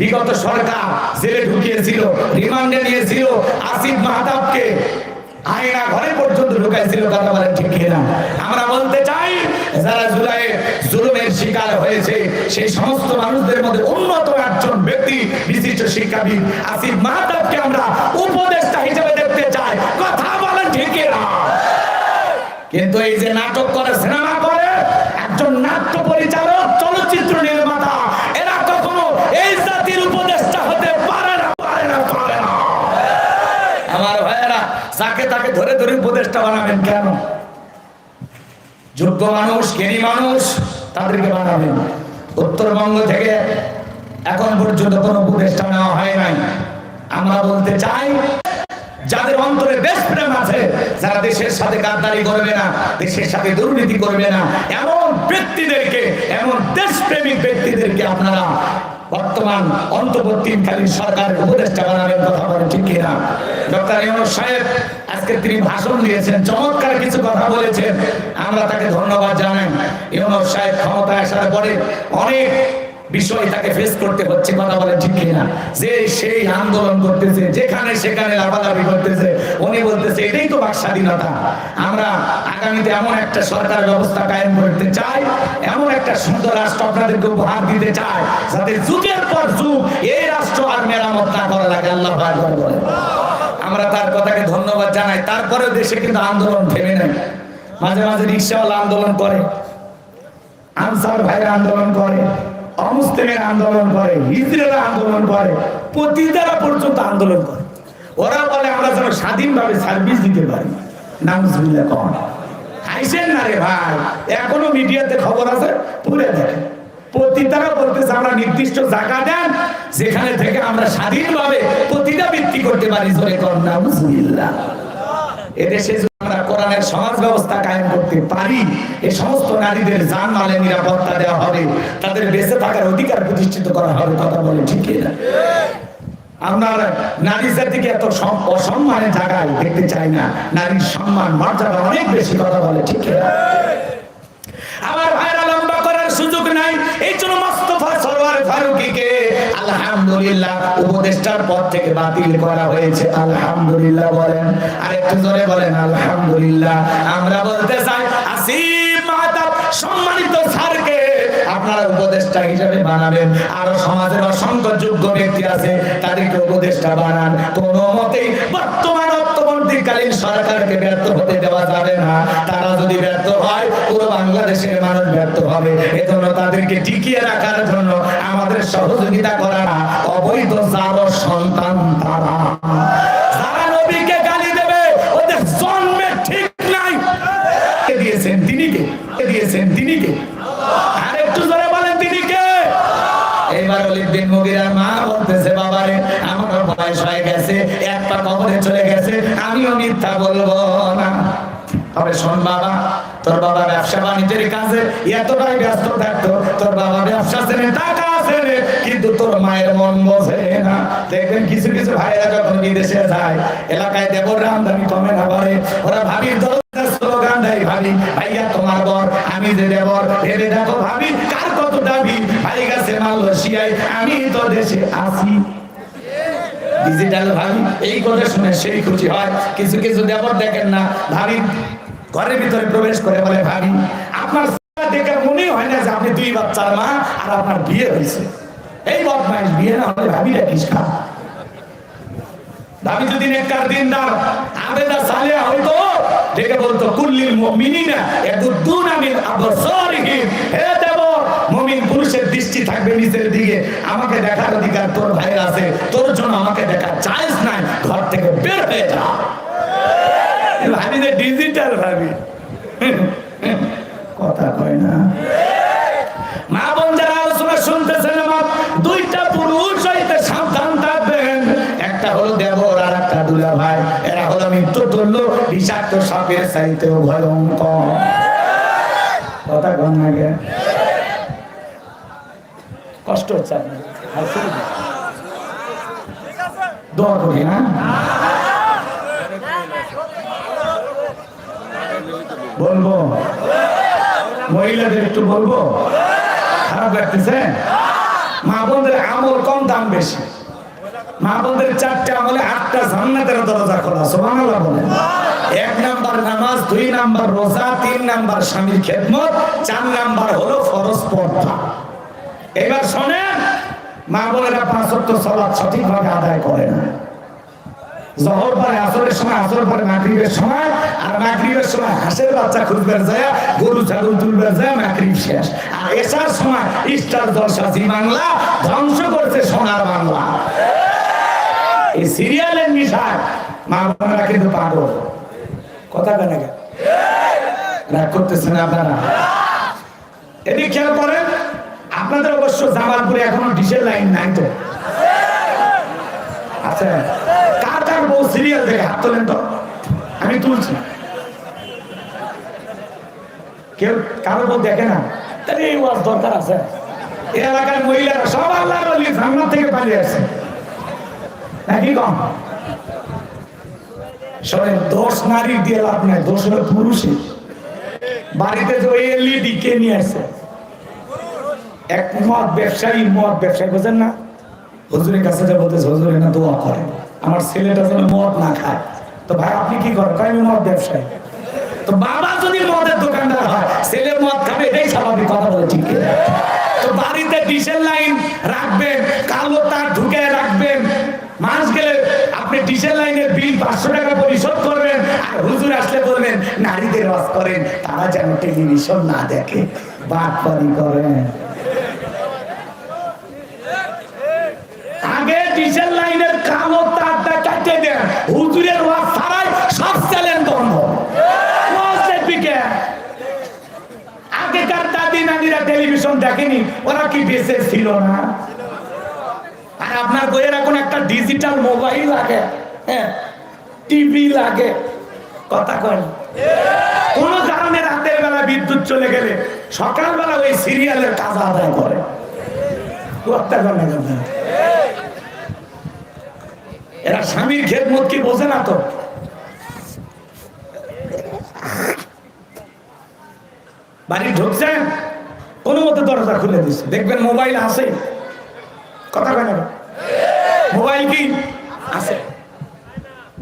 বিগত সরকার জেলে ঢুকিয়েছিল, রিমান্ডে নিয়েছিল, আসিফ মাহতাবকে আয়না ঘরে পর্যন্ত ঢুকাইছিল, কথা বলেন ঠিক কিনা? আমরা বলতে চাই, যারা জুলাই জুলুমের শিকার হয়েছে, সেই সমস্ত মানুষদের মধ্যে উন্নত একজন ব্যক্তি, বিশিষ্ট শিক্ষাবিদ আসিফ মাহতাবকে আমরা উপদেষ্টা হিসেবে দেখতে চাই। কথা বলেন ঠিক কিনা? কিন্তু এই যে নাটক করে, সিনেমা করে, একজন নাট্য পরিচালক, চলচ্চিত্র নির্মাতা এরা কখনো এই জাতির উপদেষ্টা হতে পারে না পারে না পারে না আমার ভাইয়েরা, যাকে তাকে ধরে ধরে উপদেষ্টা বানাবেন কেন? যোগ্য মানুষ, জ্ঞানী মানুষ, তাদেরকে বানাবেন। উত্তরবঙ্গ থেকে এখন পর্যন্ত কোনো উপদেষ্টা নেওয়া হয় নাই। আমরা বলতে চাই, যাদের অন্তরে দেশপ্রেম আছে, যারা দেশের সাথে গাদ্দারি করবে না, দেশের সাথে দুর্নীতি করবে না, এমন ব্যক্তিদেরকে, এমন দেশপ্রেমিক ব্যক্তিদেরকে আপনারা বর্তমান অন্তর্বর্তীকালীন সরকারের উপদেষ্টা বানাবেন কথা বলেন, ঠিক কিনা? ডক্টর ইউনুস সাহেব, আজকে তিনি ভাষণ দিয়েছেন, চমৎকার কিছু কথা বলেছেন। আমরা তাকে ধন্যবাদ জানাই। ইউনুস সাহেব ক্ষমতায় আসার পরে অনেক বিষয় তাকে ফেস করতে হচ্ছে, কথা বলে ঠিক কিনা? যে সেই আন্দোলন করতেছে, যেখানে সেখানে লাফালাফি করতেছে, উনি বলতেছে, এটাই তো বাক স্বাধীনতা। আমরা আগামীতে এমন একটা সরকার ব্যবস্থা কায়েম করতে চাই, এমন একটা সুন্দর রাষ্ট্র আপনাদেরকে উপহার দিতে চাই, যাতে যুগের পর যুগ এই রাষ্ট্র আর মেরামত না করা লাগে। আল্লাহ আমরা তার কথাকে ধন্যবাদ জানাই। তারপরেও দেশে কিন্তু আন্দোলন থেমে নেই। মাঝে মাঝে রিক্সাওয়ালা আন্দোলন করে, আনসার ভাইরা আন্দোলন করে। অমুসলিমের আন্দোলন করে ইসরায়েল আন্দোলন করে, পতিতারা পর্যন্ত আন্দোলন করে। ওরা বলে, আমরা যেন স্বাধীনভাবে সার্ভিস দিতে পারি। নামজুবিল্লাহ কন। খাইছেন না রে ভাই, এখনও মিডিয়াতে খবর আছে? পুরে দেখেন। পতিতারা বলতেছে, আমরা নির্দিষ্ট জায়গা দেন, যেখানে থেকে আমরা স্বাধীনভাবে প্রতিটা বৃত্তি করতে পারি। জোরে কর নামজুবিল্লাহ এদেশে আমরা কোরআনের সমাজ ব্যবস্থা কায়েম করতে পারি, এই সমস্ত নারীদের জান মালে নিরাপত্তা দেওয়া হবে, তাদের বেঁচে থাকার অধিকার প্রতিষ্ঠিত করা হবে, কথা বলে ঠিক না? আমরা নারী জাতিকে এত অসম্মানে অসম্মানের জায়গায় দেখতে চাই না। নারীর সম্মান, মর্যাদা অনেক বেশি, কথা বলে ঠিক না? আলহামদুলিল্লাহ, উপদেষ্টার পদ থেকে বাতিল করা হয়েছে। আলহামদুলিল্লাহ বলেন আর জোরে বলেন, আলহামদুলিল্লাহ। আমরা বলতে চাই, আসিফ মাহতাব সম্মানিত স্যারকে আপনারা উপদেষ্টা হিসেবে বানাবেন। আর সমাজের অসংখ্য যোগ্য ব্যক্তি আছে, তাদেরকে উপদেষ্টা বানান। কোনো মতেই বর্তমান অন্তর্বর্তীকালীন সরকারকে ব্যর্থ হতে দেওয়া যাবে না। তারা যদি ব্যর্থ হয়, পুরো বাংলাদেশের মানুষ ব্যর্থ হবে। এজন্য তাদেরকে টিকিয়ে রাখার জন্য আমাদের সহযোগিতা করা অবৈধ যার সন্তান তারা। তবে শোন বাবা, তোর বাবা ব্যবসা বাণিজ্যের কাজে এতটাই ব্যস্ত থাকতো, তোর বাবা ব্যবসা ছেড়ে টাকা ছেড়ে, কিন্তু তোর মায়ের মন বোঝে না। দেখবেন কিছু কিছু ভাইরা যখন বিদেশে যায়, এলাকায় দেবর আমদানি কমে না পারে ওরা ভাবির স্লোগান দেয়, ভাবি, ভাইয়া, তোমার বর, আমি যে দেবর, ভেবে দেখো ভাবি, কার কত দাবি? ভাই গেছে মালয়েশিয়ায়, আমি তো দেশে আসি ডিজিটাল ভাবি, এই কথা শুনে সেই খুশি হয়। কিছু কিছু দেবর দেখেন না ভাবি ঘরের ভিতরে প্রবেশ করে বলে ভাবি আপনার দেখে মনে হয় না যে আপনি দুই বাচ্চার মা আর আপনার বিয়ে হয়েছে। এই বদমাইশ বিয়ে না হলে ভাবি রাখিস খা ভাবি, যদি নেককার দিনদার আবেদা সালিয়া হইতো, ডেকে বলতো, কুল্লিল হে দেব মুমিন পুরুষের দৃষ্টি থাকবে নিচের দিকে। আমাকে দেখার অধিকার তোর ভাইয়ের আছে। তোর জন্য আমাকে দেখা চাইস নাই। ঘর থেকে বের হয়ে যা। ভাবি যে ডিজিটাল ভাবি। কথা কয় না। মা বোন যারা আলোচনা শুনতেছেন আমার, দুইটা পুরুষ হইতে সাবধান থাকবেন। একটা হলো দেবর আর একটা দুলা ভাই এরা হলো মৃত্যু তুল্য বিষাক্ত সাপের চাইতেও ভয়ঙ্কর। কথা কন আগে কষ্ট হচ্ছে আপনার। দোয়া করি হ্যাঁ বলব? মহিলাদের একটু বলব? খারাপ লাগতেছে? মা বোনদের আমল কম দাম বেশি। মা বোনদের চারটে আমলে আটটা জান্নাতের দরজা খোলা, সুবহানাল্লাহ বলে এক নাম্বার নামাজ, দুই নাম্বার রোজা, তিন নাম্বার স্বামীর খেদমত, চার নাম্বার হলো ফরজ পর্দা। এবার শোনেন, মা বোনেরা পাঁচ সালাত সঠিকভাবে আদায় করে না। জহর পরে, আসরের সময় আসর পরে মাগরিবের সময়, আর মাগরিবের সময় হাঁসের বাচ্চা খুঁজবে যায়, গরু, ছাগল তুলবে যায়, মাগরিব শেষ। আর এসার সময় ইস্টার জলসা, জি বাংলা, ধ্বংস করছে সোনার বাংলা। এই সিরিয়ালের নিশায় মা বোনেরা কিন্তু পাগল। কথা কেন রাগ করতেছেন আপনারা? এদিক খেয়াল করেন, আপনাদের অবশ্য জামালপুরে এখনও ডিজেল লাইন নাই তো। আচ্ছা কার বউ সিরিয়াল দেখে হাত তোলেন তো। আমি তুলছি। কেউ কারও বউ দেখে না? তাহলে এই ওয়াজ দরকার আছে। এই এলাকার মহিলারা সব আল্লাহ জান্নাত থেকে পালিয়ে নাকি কম? শোনেন দোষ নারী দিয়ে লাভ নাই, দোষ হলো বাড়িতে ওই এলইডি কে নিয়ে আসছে? এক ব্যবসায়ী, মদ ব্যবসায়ী, বোঝেন না? হুজুরের কাছে যা বলতেছে, হুজুরে না দোয়া করে। আমার ছেলেটা যেন মদ না খায়। তো ভাই, আপনি কি করেন? কয়, আমি মদ ব্যবসায়ী। তো বাবা যদি মদের দোকানদার হয়, ছেলে মদ খাবে এটাই স্বাভাবিক কথা বলে ঠিক তো বাড়িতে ডিজেল লাইন রাখবেন, কালো তার ঢুকে রাখবেন। মাস গেলে আপনি ডিজেল লাইনের বিল পাঁচশো টাকা পরিশোধ করবেন, আর হুজুর আসলে বলবেন, নারীদের রস করেন, তারা যেন টেলিভিশন না দেখে। বাটপারি করেন। আগে ডিজেল লাইনের কালো কাটে দেন হুজুরের ওয়াজ ছাড়াই সব চ্যালেঞ্জ বন্ধ? আগেকার দাদি নানিরা টেলিভিশন দেখেনি, ওরা কি বেঁচে ছিল না আর আপনার বইয়ের এখন একটা ডিজিটাল মোবাইল লাগে হ্যাঁ টিভি লাগে কথা কয়। কোন কারণে রাতের বেলা বিদ্যুৎ চলে গেলে সকালবেলা ওই সিরিয়ালের কাজ আদায় করে না কথা। এরা স্বামীর খেদমত কি বোঝে না তো? বাড়ি ঢুকছেন কোনো মতো দরজা খুলে দিচ্ছে দেখবেন মোবাইল আছে। কথা কয় না মোবাইল কি? আছে।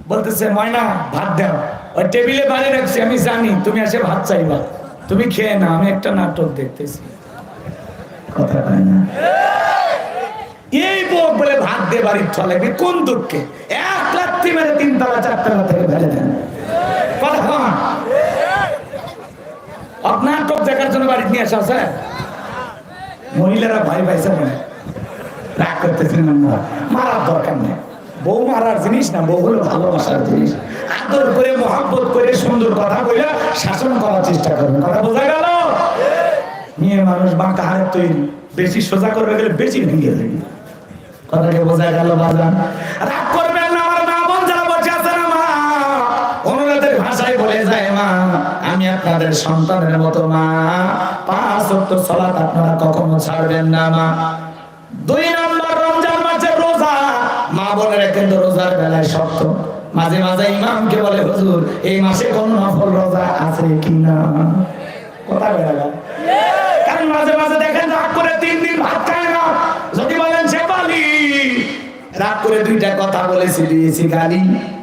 বলতেছে, ময়না, ভাত দাও। ওই টেবিলে বাড়ি রাখছি, আমি জানি, তুমি এসে ভাত চাইবা। তুমি খেয়ে না আমি একটা নাটক দেখতেছি। কথা না? এই বউ বলে ভাত দিয়ে বাড়ির চলে কোন দুঃখে? এক লাত্তি মেরে তিনতলা চারতলা থেকে ফেলে দেন আপনার দেখার জন্য বাড়ি নিয়ে আসা আছে? মহিলারা ভয় পাইছে মনে রাগ করতেছেন মারার দরকার নেই। বউ মারার জিনিস না, বউ হলো ভালোবাসার জিনিস। আদর করে, মহাব্বত করে, সুন্দর কথা বলে শাসন করার চেষ্টা করবেন কথা বোঝা গেল? মানুষ বাঁকা হারের তৈরি। বেশি সোজা করবে গেলে বেশি ভেঙে দেবে। কথাকে বোঝা গেল বাজান। রাগ করবেন না, আমার মা বোন যারা বসে না মা? ভাষায় বলে যায় মা, আমি আপনাদের সন্তানের মতো মা। পাঁচ সলাত আপনারা কখনো ছাড়বেন না, মা। দুই নম্বর রমজান রোজা, মা কিন্তু রোজার বেলায় শক্ত। মাঝে মাঝে ইমামকে বলে, হুজুর, এই মাসে কোন নফল রোজা আছে কিনা কথা বেড়া কারণ মাঝে মাঝে দেখেন, রাগ করে তিন দিন ভাত খায় না যদি বলেন সে বালি রাগ করে দুইটা কথা বলেছি, দিয়েছি গালি।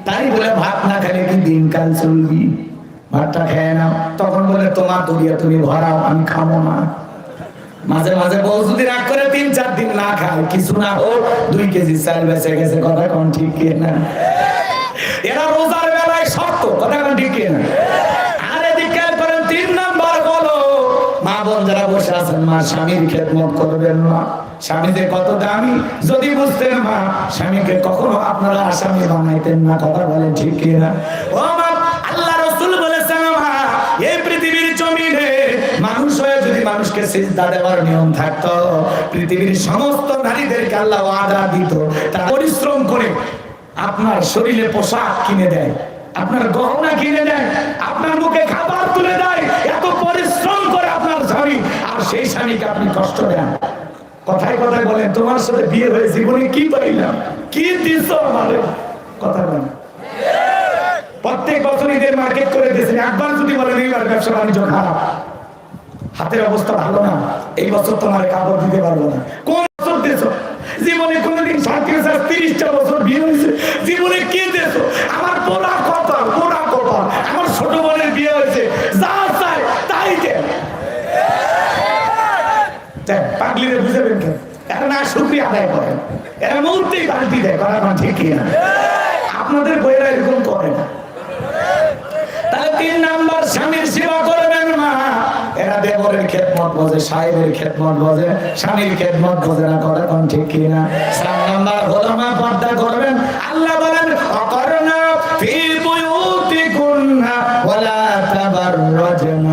তাই বলে ভাত না খেলে কি দিনকাল চলবি? ভাতটা খেয়ে নাও। তখন বলে, তোমার দরিয়া তুমি ভরাও, আমি খাব না। মাঝে মাঝে বউ যদি রাগ করে তিন চার দিন না খায়, কিছু না হোক, দুই কেজি চাল বেঁচে গেছে, কথা কোন ঠিক কি না এরা রোজার বেলায় শক্ত, কথা কোন ঠিক না স্বামীর খেদমত করবেন কত দামি? যদি বুঝতেন মা, স্বামীকে কখনো আপনারা আসামি বানাইতেন না, কথা বলেন ঠিক কি না ও মা, আল্লাহ রসুল বলেছেন মা এই পৃথিবীর জমিনে মানুষ যদি মানুষকে নিয়ম থাকতো, পৃথিবীর সমস্ত নারীদেরকে আল্লাহ দিত। পরিশ্রম করে আপনার শরীরে পোশাক কিনে দেয়, আপনার গহনা কিনে দেয়, আপনার মুখে খাবার সেই স্বামীকে আপনি কষ্ট দেন। কথায় কথায় বলেন, তোমার সাথে বিয়ে হয়ে জীবনে কি পাইলাম? কি দিস কথা বলেন। প্রত্যেক বছর ঈদের মার্কেট করে দিয়েছেন, একবার যদি বলেন, এইবার ব্যবসা বাণিজ্য খারাপ। হাতের অবস্থা ভালো না। এই বছর তোমার কাপড় দিতে পারব না। কোন বছর দিয়েছ? জীবনে কোনদিন সাঁত্রিশ আর তিরিশটা বছর বিয়ে হয়েছে? জীবনে কে দিয়েছ? আমার পোড়া কথা পোড়া কথা আমার ছোট বোনের বিয়ে হয়েছে। পাগলিরে বুঝাবেন কেন? এরা না শুক্রিয়া আদায় করেন এরা মুহূর্তেই বাড়তি দেয় করা ঠিক না আপনাদের বইয়েরা এরকম করে না। তাহলে তিন নাম্বার, স্বামীর সেবা করবেন মা এরা দেবরের খেদমত বোঝে, সাহেবের খেদমত বোঝে, স্বামীর খেদমত বোঝে না করে কোন ঠিক নাম্বার হলো মা পর্দা করবেন। আল্লাহ বলেন ফি ওয়ালা তাবাররাজনা।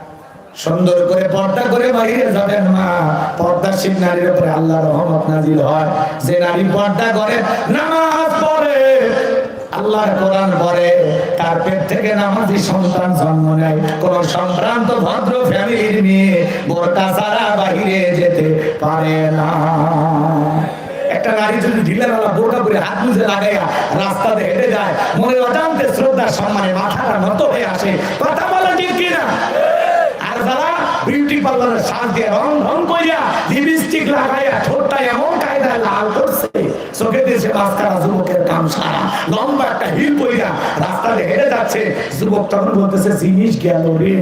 সুন্দর করে পর্দা করে বাইরে যাবেন মা পর্দাশীল নারীর উপরে আল্লাহ রহমত নাজিল হয়। যে নারী পর্দা করে, নামাজ পড়ে, আল্লাহর কোরআন পড়ে, তার পেট থেকে নামাজি সন্তান জন্ম নেয়। কোন সম্ভ্রান্ত, ভদ্র ফ্যামিলির নিয়ে বোরকা ছাড়া বাইরে যেতে পারে না। একটা নারী যদি মনে হয়ে আর যারা বিউটি পার্লারের সাজ দিয়ে রং কইরা লিপস্টিক লাগাইয়া ঠোঁটটা এমন কায়দায় লাল করছে চোখে দিয়েছে মাস্কারা যুবকের কাম সারা লম্বা একটা হিল কইরা রাস্তাতে হেঁটে যাচ্ছে। যুবক তখন বলতেছে, জিনিস গেল রে।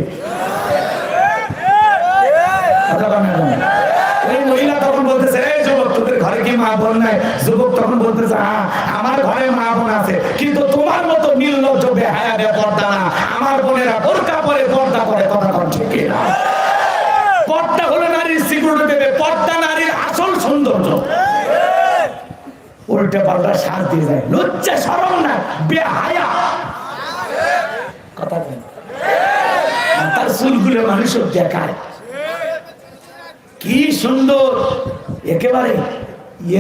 এই মহিলা তখন বলতেছে, এই যুবক, তোদের ঘরে কি মা বোন নাই? যুবক তখন বলতেছে হ্যাঁ আমার ঘরে মা বোন আছে, কিন্তু তোমার মতো নির্লজ্জ বেহায়া বে পর্দা না। আমার বোনেরা বোরকা পরে পর্দা করে, কথা কন ঠিক কি না পর্দা হলো নারীর সিকিউরিটি দেবে পর্দা নারীর আসল সৌন্দর্য উল্টে পাল্টা সার দিয়ে যায় লজ্জা সরম না, বেহায়া। কথা তার চুলগুলো মানুষও দেখায়। কি সুন্দর। একেবারে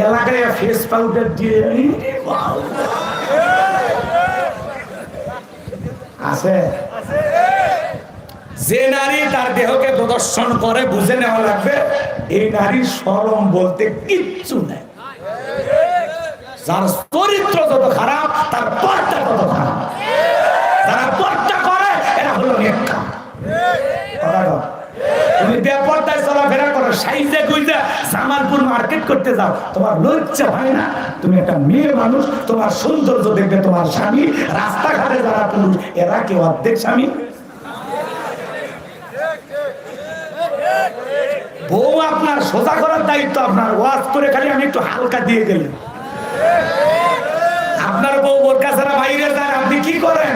এলাকায় ফেস পাউডার দিয়ে আছে। যে নারী তার দেহকে প্রদর্শন করে, বুঝে নেওয়া লাগবে, এই নারী সরম বলতে কিচ্ছু নেই। যার চরিত্র যত খারাপ, তার পর্দা তত খারাপ। যারা পর্দা করে, এরা হলো কও। তুমি বেপরদায় চলাফেরা করো, সাইজে গুইজে জামালপুর মার্কেট করতে যাও, তোমার লজ্জা হয় না? তুমি একটা মেয়ে মানুষ, তোমার সৌন্দর্য দেখবে তোমার স্বামী, রাস্তাঘাটে যারা পুরুষ, এরা কেউ অর্ধেক স্বামী? বউ আপনার সোজা করার দায়িত্ব, আপনার ওয়াজ করে খালি আমি একটু হালকা দিয়ে গেলাম। আপনার বউ বোরকা ছাড়া বাইরে যায় আপনি কি করেন?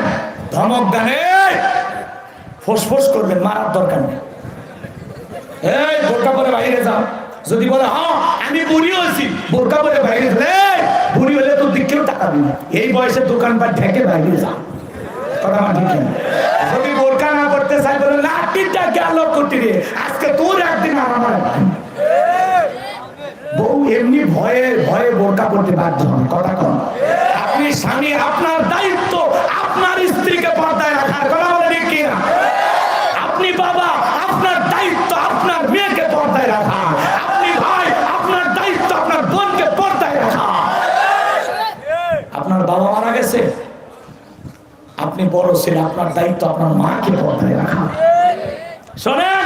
ধমক দেন ফোসফোস করবেন মারার দরকার নেই। এই বোরকা পরে বাইরে যাও। যদি বলে হ্যাঁ আমি বুড়ি হয়েছি বোরকা পরে বাইরে যাও, বুড়ি হলে তো দিকেও টাকা দিন এই বয়সে দোকানপাট ঢেকে বাইরে যাও। কথা আমার ঠিক না যদি বোরকা না করতে চাই বলে লাঠিটা গেল কোটি আজকে তোর একদিন আর আমার এমনি ভয়ে ভয়ে বোরকা করতে বাধ্য হন। কথা কন। আপনি স্বামী, আপনার দায়িত্ব আপনার স্ত্রীকে পর্দায় রাখার কথা বলে ঠিক কিনা? আপনি বাবা, আপনার দায়িত্ব আপনার মেয়েকে পর্দায় রাখা। আপনি ভাই, আপনার দায়িত্ব আপনার বোনকে পর্দায় রাখা। আপনার বাবা মারা গেছে। আপনি বড় ছেলে, আপনার দায়িত্ব আপনার মাকে পর্দায় রাখা। শোনেন,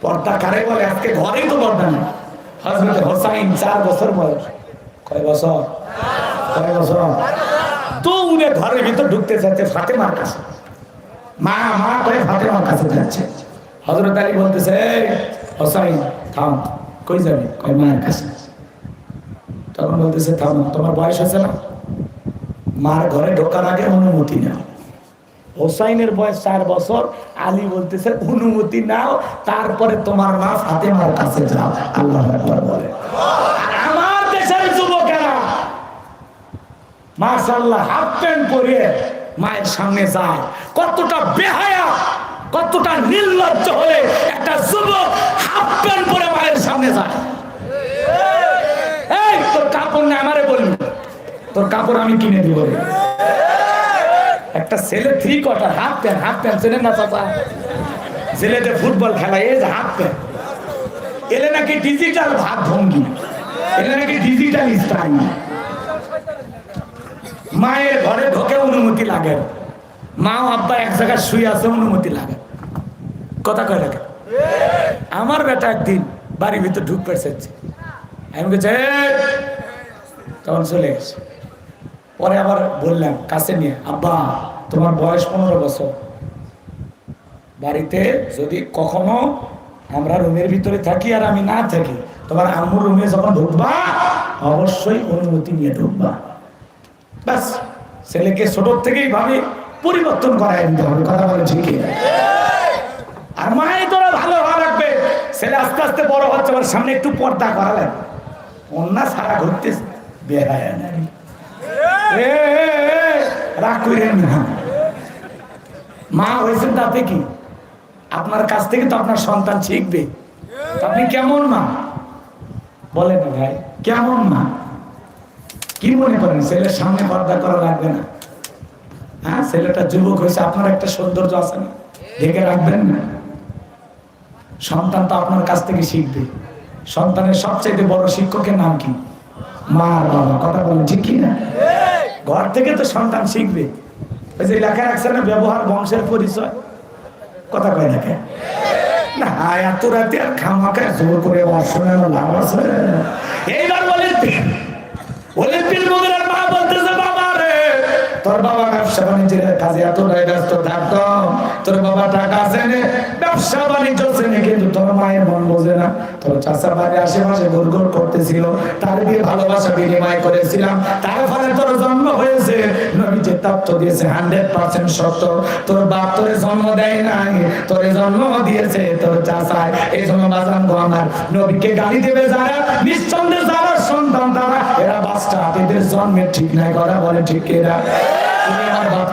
পর্দা কারে বলে? আজকে ঘরেই তো পর্দা নেই। হজরত হোসাইন চার বছর বয়স। কয় বছর? কয় বছর? তো উনি ঘরের ভিতর ঢুকতে চাচ্ছে ফাতেমার কাছে। মা মা করে ফাতেমার কাছে যাচ্ছে। হজরত আলী বলতেছে "এই, হোসাইন থাম। কই যাবি? কয় মায়ের কাছে। তখন বলতেছে থাম তোমার বয়স আছে না। মার ঘরে ঢোকার আগে অনুমতি নাও। হোসাইনের বয়স চার বছর, আলী বলতেছে, অনুমতি নাও, তারপরে তোমার মা ফাতেমার কাছে যাও। আল্লাহ বলে। আমার দেশের যুবকেরা মাশাল্লাহ হাফ প্যান্ট পরিয়ে মায়ের সামনে যায়। কতটা বেহায়া, কতটা নির্লজ্জ হলে একটা যুবক হাফ প্যান্ট পরে মায়ের সামনে যায়। এই, তোর কাপড় না আমারে বলবি, তোর কাপড় আমি কিনে দিব। একটা ছেলে three quarter half pant half pant চেনেন না চাচা? ছেলেতে ফুটবল খেলা, এই যে হাফ প্যান্ট এলে নাকি ডিজিটাল ভাব ভঙ্গি। এলে নাকি ডিজিটাল স্টাইল মায়ের ঘরে ঢোকে অনুমতি লাগে। মা ও আব্বা এক জায়গায় শুয়ে আছে, অনুমতি লাগে। কথা কয় লাগে আমার বেটা একদিন বাড়ির ভিতর ঢুক পেয়েছে আমি বলছি! তখন চলে গেছে পরে আবার বললাম কাছে নিয়ে আব্বা তোমার বয়স পনেরো বছর। বাড়িতে যদি কখনো আমরা রুমের ভিতরে থাকি আর আমি না থাকি তোমার আম্মুর রুমে যখন ঢুকবা অবশ্যই অনুমতি নিয়ে ঢুকবা। ব্যাস ছেলেকে ছোট থেকেই ভাবে পরিবর্তন করাই দিতে হবে কথা বলে ঠিকই আর মায়ের তোরা ভালো ভালো রাখবে ছেলে আস্তে আস্তে বড় হচ্ছে ওর সামনে একটু পর্দা করালেন। অন্য সারা ঘুরতে এ, এ, মা হয়েছেন তাতে কি? আপনার কাছ থেকে তো আপনার সন্তান শিখবে। আপনি কেমন মা? বলেন ভাই, কেমন মা? কি মনে করেন, ছেলের সামনে পর্দা করা লাগবে না? হ্যাঁ ছেলেটা যুবক হয়েছে, আপনার একটা সৌন্দর্য আছে না? ঢেকে রাখবেন না। সন্তান তো আপনার কাছ থেকে শিখবে। সন্তানের সবচাইতে বড় শিক্ষকের নাম কি? মা বাবা, কথা বলেন, ঠিক কি না? ঘর থেকে তো সন্তান শিখবে। ওই যে লেখা রাখছে না, ব্যবহার বংশের পরিচয়। কথা কয় দেখে না এত রাতে আর খামাকে জোর করে অশোনানো লাভ আছে। এইবার পীর। মুগিরার মা বাবা রে, তোর বাবা ব্যবসা বাণিজ্যের কাজে এত ব্যস্ত থাকতো। তোর বাবা টাকা আছে ব্যবসা বাণিজ্য চেনে, কিন্তু তোর মায়ের মন বোঝে না। তোর চাষা বাড়ি আশেপাশে গোল গোল করতেছিল, তার দিয়ে ভালোবাসা বিনিময় করেছিলাম। তার ফলে তোর জন্ম হয়েছে। নবী যে তত্ত্ব দিয়েছে, হান্ড্রেড পার্সেন্ট সত্য। তোর বাপ তোরে জন্ম দেয় নাই, তোরে জন্ম দিয়েছে তোর চাষায় এই জন্য বাজান গো আমার, নবীকে গালি দেবে যারা, নিঃসন্দেহে যারা সন্তান তারা, এরা বাচ্চা, এদের জন্মের ঠিক নাই, কথা বলে ঠিক এরা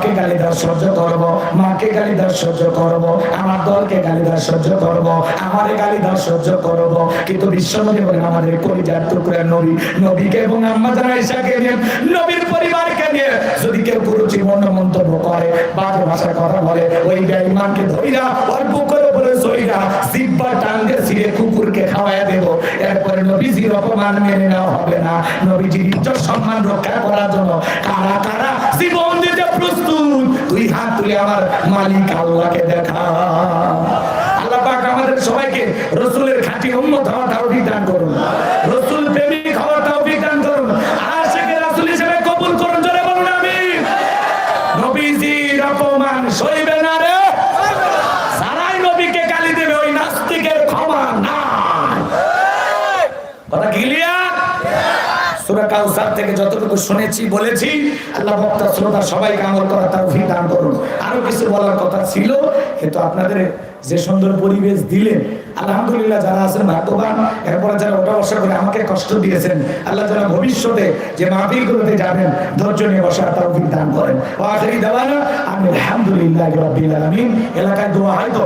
বাপকে গালি দেওয়া সহ্য করব, মাকে গালি দেওয়া সহ্য করব, আমার দলকে গালি দেওয়া সহ্য করব, আমারে গালি দেওয়া সহ্য করব। কিন্তু বিশ্বনবী বলেন, আমাদের কলিজার টুকরা নবী, নবীকে এবং আম্মা যারা ঈশাকে নিয়ে, নবীর পরিবারকে নিয়ে যদি কেউ কুরুচি জীবন মন্তব্য করে, বাজে ভাষায় কথা বলে, ওই বেঈমানকে ধরিয়া অল্প বুকের উপরে জিব্বা টাঙ্গে ছিঁড়ে কুকুরকে খাওয়ায় দেব। এরপরে নবীজির অপমান মেনে নেওয়া হবে না। নবীজির ইজ্জত সম্মান রক্ষা করার জন্য কারা কারা জীবন দিতে প্রস্তুত? তুই হাত তুলে আমার মালিক আল্লাহকে দেখা। আল্লাহ পাক আমাদের সবাইকে রসুলের খাঁটি উম্মত হওয়ার তৌফিক দান করুন রসুল প্রেমিক হওয়ার তৌফিক দান করুন আশিকের রাসূল হিসেবে কবুল করুন জোরে বলুন আমিন নবীজির অপমান সইবে না রে সারাই নবীকে গালি দেবে ওই নাস্তিকের ক্ষমা নাই কথা ক্লিয়ার সূরা কাউসার থেকে যতটুকু শুনেছি, বলেছি, আল্লাহ বক্তা শ্রোতা সবাইকে আমল করার তৌফিক দান করুন। আরও কিছু বলার কথা ছিল, কিন্তু আপনাদের যে সুন্দর পরিবেশ দিলেন, আলহামদুলিল্লাহ যারা আছেন ভাগ্যবান, এরপরে যারা ওটা বসা করে আমাকে কষ্ট দিয়েছেন, আল্লাহ যারা ভবিষ্যতে যে মাহফিলগুলোতে যাবেন, ধৈর্য নিয়ে বসার তৌফিক দান করেন। ও আখেরি দেওয়ানা, আমি আলহামদুলিল্লাহ রাব্বিল আলামিন। এলাকায় দোয়া হয় তো?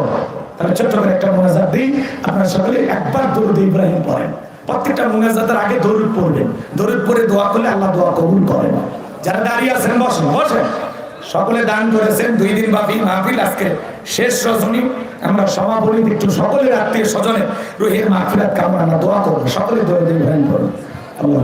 তাহলে ছোট্ট করে একটা মোনাজাত দিই। আপনারা সকলে একবার দরুদ ইব্রাহিম পড়েন। প্রত্যেকটা মুনাজাতের আগে দরুদ পড়বেন দরুদ পড়ে দোয়া করলে আল্লাহ দোয়া কবুল করেন যারা দাঁড়িয়ে আছেন, বসেন বসেন। সকলে দান করেছেন, দুই দিন ব্যাপী মাহফিল আজকে শেষ রজনী। আমরা সমাপনী একটু সকলের আত্মীয় স্বজনে রোহের মাহফিলাত কামনা, দোয়া করব। সকলে দরুদ ভয়ন করুন। আল্লাহ